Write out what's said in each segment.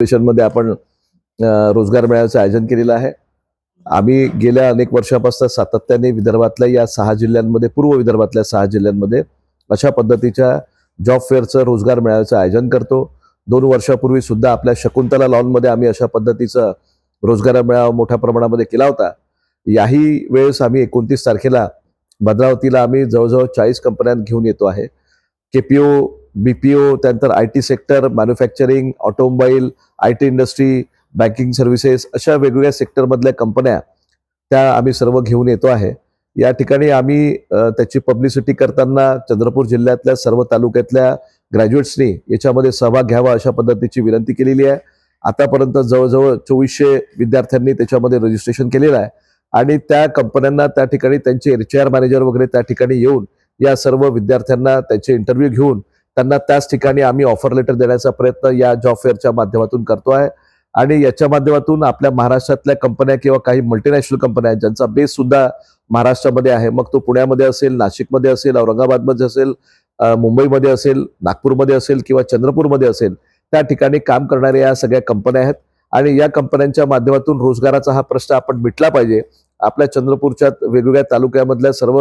मध्ये आपण रोजगार मेळाव्याचं आयोजन केलेलं आहे. आम्ही गेल्या अनेक वर्षापासून सातत्याने विदर्भातल्या या सहा जिल्ह्यांमध्ये पूर्व विदर्भातल्या सहा जिल्ह्यांमध्ये अशा पद्धतीच्या जॉब फेअरचं रोजगार मेळाव्याचं आयोजन करतो. दोन वर्षापूर्वी सुद्धा आपल्या शकुंतला लॉनमध्ये आम्ही अशा पद्धतीचं रोजगार मेळावा मोठ्या प्रमाणामध्ये केला होता. याही वेळेस आम्ही एकोणतीस तारखेला भद्रावतीला आम्ही जवळजवळ चाळीस कंपन्यांत घेऊन येतो आहे. केपीओ बी पी ओ त्यानंतर I T sector manufacturing automobile I T industry banking services अशा वेगवेगळ्या सेक्टरमधल्या कंपन्या त्या आम्ही सर्व घेऊन येतो आहे. या ठिकाणी आम्ही त्याची पब्लिसिटी करताना चंद्रपूर जिल्ह्यातल्या सर्व तालुक्यातल्या ग्रॅज्युएट्सनी याच्यामध्ये सहभाग घ्यावा अशा पद्धतीची विनंती केलेली आहे. आतापर्यंत जवळजवळ चोवीसशे विद्यार्थ्यांनी त्याच्यामध्ये रजिस्ट्रेशन केलेलं आहे. आणि त्या कंपन्यांना त्या ठिकाणी त्यांचे एच आर मॅनेजर वगैरे त्या ठिकाणी येऊन या सर्व विद्यार्थ्यांना त्याचे इंटरव्ह्यू घेऊन त्यांना त्याच ठिकाणी आम्ही ऑफर लेटर देण्याचा प्रयत्न या जॉब फेअरच्या माध्यमातून करतो आहे. आणि याच्या माध्यमातून आपल्या महाराष्ट्रातल्या कंपन्या किंवा काही मल्टीनॅशनल कंपन्या आहेत ज्यांचा बेस सुद्धा महाराष्ट्रामध्ये आहे. मग तो पुण्यामध्ये असेल नाशिकमध्ये असेल औरंगाबादमध्ये असेल मुंबईमध्ये असेल नागपूरमध्ये असेल किंवा चंद्रपूरमध्ये असेल त्या ठिकाणी काम करणाऱ्या या सगळ्या कंपन्या आहेत. आणि या कंपन्यांच्या माध्यमातून रोजगाराचा हा प्रश्न आपण मिटला पाहिजे. आपल्या चंद्रपूरच्या वेगवेगळ्या तालुक्यामधल्या सर्व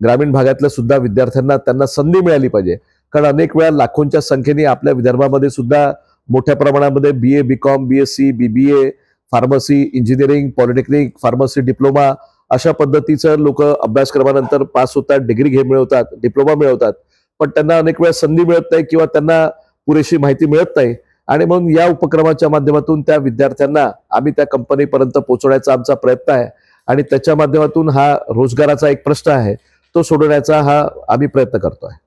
ग्रामीण भागातल्या सुद्धा विद्यार्थ्यांना त्यांना संधी मिळाली पाहिजे. कारण अनेक वेळा लाखोंच्या संख्येने आपल्या विदर्भामध्ये सुद्धा मोठ्या प्रमाणामध्ये B A B com B S C B B A pharmacy engineering polytechnic pharmacy diploma अशा पद्धतीचं लोक अभ्यासक्रमानंतर पास होतात डिग्री घे मिळवतात डिप्लोमा मिळवतात. पण त्यांना अनेक वेळा संधी मिळत नाही किंवा त्यांना पुरेशी माहिती मिळत नाही. आणि म्हणून या उपक्रमाच्या माध्यमातून त्या विद्यार्थ्यांना आम्ही त्या कंपनीपर्यंत पोहोचवण्याचा आमचा प्रयत्न आहे. आणि त्याच्या माध्यमातून हा रोजगाराचा एक प्रश्न आहे. तो सोडवण्याचा हा आम्ही प्रयत्न करतो आहे